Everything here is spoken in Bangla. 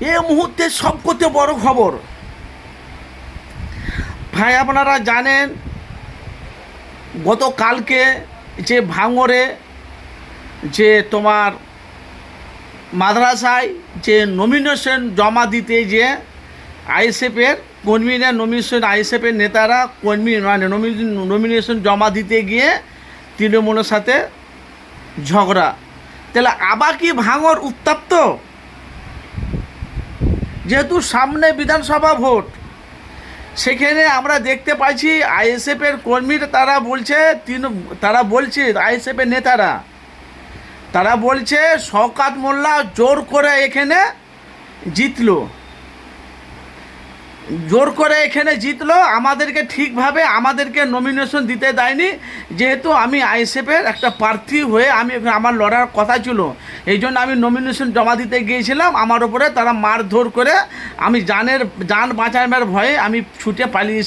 এই মুহূর্তে সবকতে বড় খবর। ভাই, আপনারা জানেন, গতকালকে যে ভাঙরে যে তোমার মাদ্রাসায় যে নমিনেশন জমা দিতে যে আইএসএফের কর্মীরা নমিনেশন আইএসএফের নেতারা, কর্মী মানে নমিনেশন জমা দিতে গিয়ে তৃণমূলের সাথে ঝগড়া। তাহলে আবার কি ভাঙর উত্তপ্ত? যেহেতু সামনে বিধানসভা ভোট, সেখানে আমরা দেখতে পাচ্ছি আইএসএফের কর্মীরা, তারা বলছে তিন, তারা বলছে আইএসএফের নেতারা, তারা বলছে শওকাত মোল্লা জোর করে এখানে জিতলো। জোর করে এখানে জিতলো, আমাদেরকে ঠিকভাবে আমাদেরকে নমিনেশন দিতে দেয়নি। যেহেতু আমি আইএসএফের একটা প্রার্থী হয়ে আমি আমার লড়ার কথা ছিল, এই জন্য আমি নমিনেশন জমা দিতে গিয়েছিলাম। আমার উপরে তারা মারধর করে আমি জানের যান বাঁচানোর ভয়ে আমি ছুটে পালিয়ে